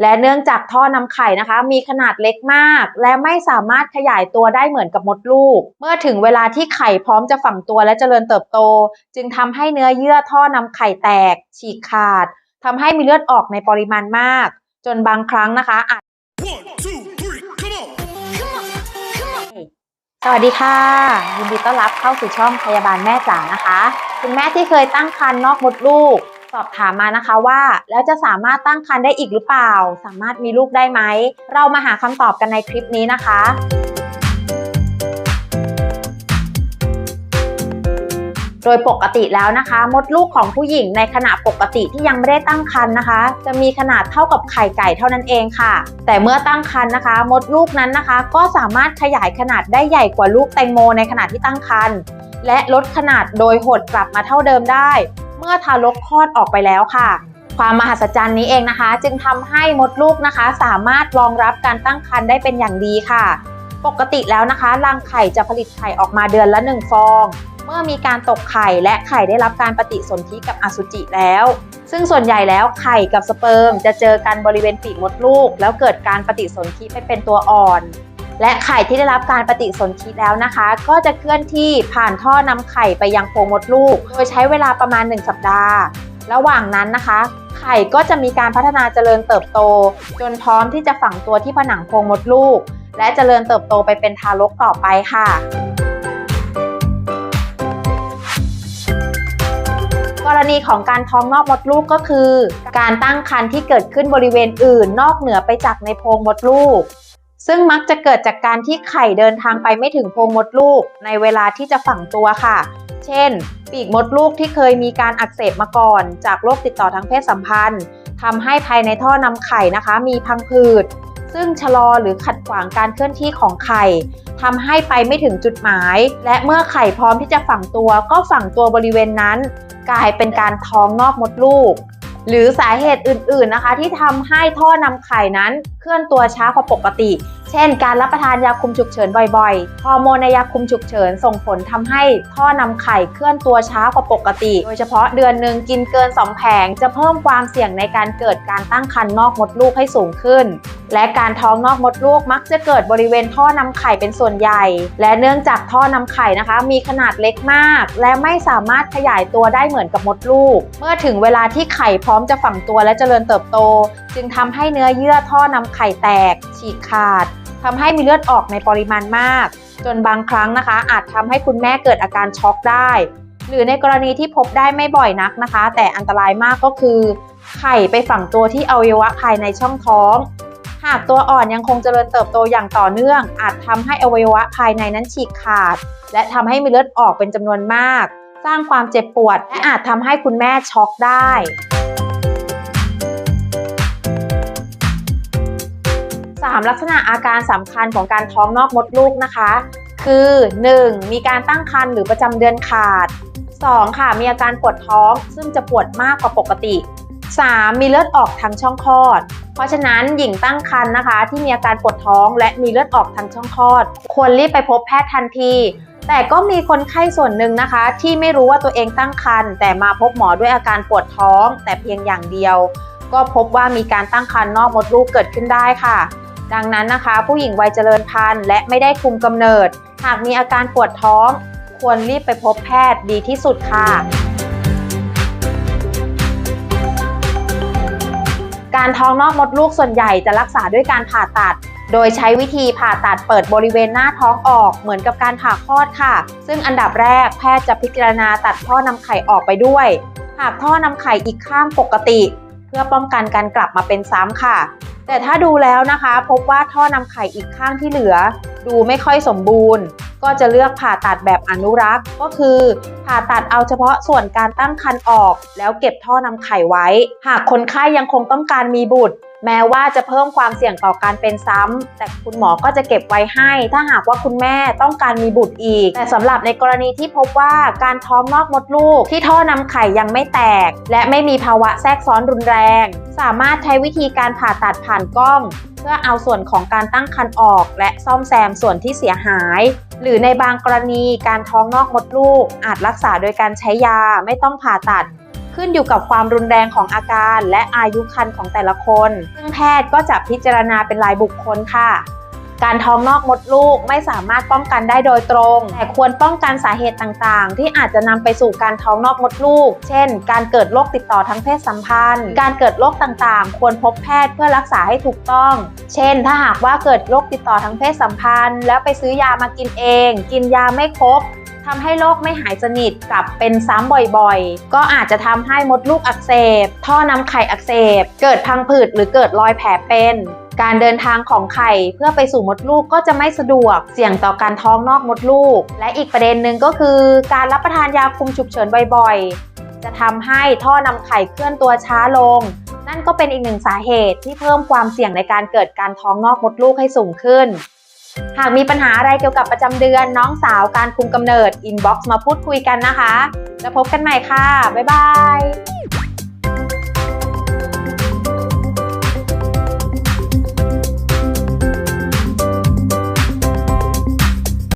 และเนื่องจากท่อนำไข่นะคะ มีขนาดเล็กมาก และไม่สามารถขยายตัวได้เหมือนกับมดลูก เมื่อถึงเวลาที่ไข่พร้อมจะฝังตัวและเจริญเติบโต จึงทำให้เนื้อเยื่อท่อนำไข่แตก ฉีกขาดทำให้มีเลือดออกในปริมาณมาก จนบางครั้งนะคะอาจสวัสดีค่ะ ยินดีต้อนรับเข้าสู่ช่องพยาบาลแม่จ๋านะคะ คุณแม่ที่เคยตั้งครรภ์นอกมดลูก สอบถามมานะคะว่า แล้วจะสามารถตั้งครรภ์ได้อีกหรือเปล่า สามารถมีลูกได้ไหม เรามาหาคำตอบกันในคลิปนี้นะคะโดยปกติแล้วนะคะ มดลูกของผู้หญิงในขณะปกติที่ยังไม่ได้ตั้งครรภ์นะคะ จะมีขนาดเท่ากับไข่ไก่เท่านั้นเองค่ะ แต่เมื่อตั้งครรภ์นะคะ มดลูกนั้นนะคะ ก็สามารถขยายขนาดได้ใหญ่กว่าลูกแตงโมในขณะที่ตั้งครรภ์และลดขนาดโดยหดกลับมาเท่าเดิมได้ เมื่อทารกคลอดออกไปแล้วค่ะ ความมหัศจรรย์นี้เองนะคะ จึงทำให้มดลูกนะคะ สามารถรองรับการตั้งครรภ์ได้เป็นอย่างดีค่ะ ปกติแล้วนะคะรังไข่จะผลิตไข่ออกมาเดือนละ 1 ฟอง เมื่อมีการตกไข่และไข่ได้รับการปฏิสนธิกับอสุจิแล้ว ซึ่งส่วนใหญ่แล้วไข่กับสเปิร์มจะเจอกันบริเวณปีกมดลูก แล้วเกิดการปฏิสนธิไปเป็นตัวอ่อน และไข่ที่ได้รับการปฏิสนธิแล้วนะคะ ก็จะเคลื่อนที่ผ่านท่อนำไข่ไปยังโพรงมดลูก โดยใช้เวลาประมาณ 1 สัปดาห์ ระหว่างนั้นนะคะ ไข่ก็จะมีการพัฒนาเจริญเติบโต จนพร้อมที่จะฝังตัวที่ผนังโพรงมดลูก และเจริญเติบโตไปเป็นทารกต่อไปค่ะกรณีของการท้องนอกมดลูกก็คือ การตั้งครรภ์ที่เกิดขึ้นบริเวณอื่นนอกเหนือไปจากในโพรงมดลูก ซึ่งมักจะเกิดจากการที่ไข่เดินทางไปไม่ถึงโพรงมดลูก ในเวลาที่จะฝังตัวค่ะ เช่น ปีกมดลูกที่เคยมีการอักเสบมาก่อน จากโรคติดต่อทางเพศสัมพันธ์ทำให้ภายในท่อนำไข่นะคะ มีพังผืด ซึ่งชะลอหรือขัดขวางการเคลื่อนที่ของไข่ทำให้ไปไม่ถึงจุดหมาย และเมื่อไข่พร้อมที่จะฝังตัว ก็ฝังตัวบริเวณนั้น กลายเป็นการท้องนอกมดลูก หรือสาเหตุอื่นๆนะคะ ที่ทำให้ท่อนำไข่นั้นเคลื่อนตัวช้ากว่าปกติ เช่น การรับประทานยาคุมฉุกเฉินบ่อยๆ ฮอร์โมนในยาคุมฉุกเฉินส่งผลทำให้ท่อนำไข่เคลื่อนตัวช้ากว่าปกติ โดยเฉพาะเดือนหนึ่งกินเกิน 2 แผง จะเพิ่มความเสี่ยงในการเกิดการตั้งครรภ์นอกมดลูกให้สูงขึ้น และการท้องนอกมดลูกมักจะเกิดบริเวณท่อนำไข่เป็นส่วนใหญ่ และเนื่องจากท่อนำไข่นะคะ มีขนาดเล็กมาก และไม่สามารถขยายตัวได้เหมือนกับมดลูก เมื่อถึงเวลาที่ไข่พร้อมจะฝังตัวและเจริญเติบโต จึงทำให้เนื้อเยื่อท่อนำไข่แตก ฉีกขาด ทำให้มีเลือดออกในปริมาณมาก จนบางครั้งนะคะ อาจทำให้คุณแม่เกิดอาการช็อกได้ หรือในกรณีที่พบได้ไม่บ่อยนักนะคะ แต่อันตรายมากก็คือ ไข่ไปฝังตัวที่อวัยวะภายในช่องท้อง หากตัวอ่อนยังคงเจริญเติบโตอย่างต่อเนื่อง อาจทำให้อวัยวะภายในนั้นฉีกขาด และทำให้มีเลือดออกเป็นจำนวนมาก สร้างความเจ็บปวดและอาจทำให้คุณแม่ช็อกได้ 3 ลักษณะอาการสำคัญของการท้องนอกมดลูกนะคะ คือ 1. มีการตั้งครรภ์หรือประจำเดือนขาด 2. ค่ะ มีอาการปวดท้องซึ่งจะปวดมากกว่าปกติ 3. มีเลือดออกทางช่องคลอด เพราะฉะนั้นหญิงตั้งครรภ์นะคะ ที่มีอาการปวดท้องและมีเลือดออกทางช่องคลอด ควรรีบไปพบแพทย์ทันที แต่ก็มีคนไข้ส่วนหนึ่งนะคะ ที่ไม่รู้ว่าตัวเองตั้งครรภ์แต่มาพบหมอด้วยอาการปวดท้อง แต่เพียงอย่างเดียว ก็พบว่ามีการตั้งครรภ์นอกมดลูกเกิดขึ้นได้ค่ะ ดังนั้นนะคะ ผู้หญิงวัยเจริญพันธุ์และไม่ได้คุมกำเนิด หากมีอาการปวดท้อง ควรรีบไปพบแพทย์ดีที่สุดค่ะ การท้องนอกมดลูกส่วนใหญ่จะรักษาด้วยการผ่าตัดโดยใช้วิธีผ่าตัดเปิดบริเวณหน้าท้องออกเหมือนกับการผ่าคลอดค่ะ ซึ่งอันดับแรกแพทย์จะพิจารณาตัดท่อนำไข่ออกไปด้วย หากท่อนำไข่อีกข้างปกติ เพื่อป้องกันการกลับมาเป็นซ้ำค่ะ แต่ถ้าดูแล้วนะคะ พบว่าท่อนำไข่อีกข้างที่เหลือ ดูไม่ค่อยสมบูรณ์ ก็จะเลือกผ่าตัดแบบอนุรักษ์ ก็คือ ผ่าตัดเอาเฉพาะส่วนการตั้งครรภ์ออก แล้วเก็บท่อนำไข่ไว้ หากคนไข้ยังคงต้องการมีบุตร แม้ว่าจะเพิ่มความเสี่ยงต่อการเป็นซ้ำแต่คุณหมอก็จะเก็บไว้ให้ ถ้าหากว่าคุณแม่ต้องการมีบุตรอีก แต่สำหรับในกรณีที่พบว่าการท้องนอกมดลูกที่ท่อนำไข่ยังไม่แตก และไม่มีภาวะแทรกซ้อนรุนแรง สามารถใช้วิธีการผ่าตัดผ่านกล้อง เพื่อเอาส่วนของการตั้งครรภ์ออก และซ่อมแซมส่วนที่เสียหาย หรือในบางกรณีการท้องนอกมดลูก อาจรักษาโดยการใช้ยาไม่ต้องผ่าตัด ขึ้นอยู่กับความรุนแรงของอาการ และอายุคันของแต่ละคน ซึ่งแพทย์ก็จะพิจารณาเป็นรายบุคคลค่ะ การท้องนอกมดลูกไม่สามารถป้องกันได้โดยตรง แต่ควรป้องกันสาเหตุต่างๆ ที่อาจจะนำไปสู่การท้องนอกมดลูก เช่น การเกิดโรคติดต่อทางเพศสัมพันธ์ การเกิดโรคต่างๆ ควรพบแพทย์เพื่อรักษาให้ถูกต้อง เช่น ถ้าหากว่าเกิดโรคติดต่อทางเพศสัมพันธ์ แล้วไปซื้อยามากินเอง กินยาไม่ครบ ทำให้โรคไม่หายสนิทกลับเป็นซ้ำบ่อยๆ ก็อาจจะทำให้มดลูกอักเสบ ท่อนำไข่อักเสบ เกิดพังผืดหรือเกิดรอยแผลเป็นการเดินทางของไข่เพื่อไปสู่มดลูกก็จะไม่สะดวก เสี่ยงต่อการท้องนอกมดลูก และอีกประเด็นหนึ่งก็คือ การรับประทานยาคุมฉุกเฉินบ่อยๆ จะทำให้ท่อนำไข่เคลื่อนตัวช้าลง นั่นก็เป็นอีกหนึ่งสาเหตุที่เพิ่มความเสี่ยงในการเกิดการท้องนอกมดลูกให้สูงขึ้น หากมีปัญหาอะไรเกี่ยวกับประจำเดือนน้องสาวการคุมกำเนิดอินบ็อกซ์มาพูดคุยกันนะคะ แล้วพบกันใหม่ค่ะ บ๊ายบาย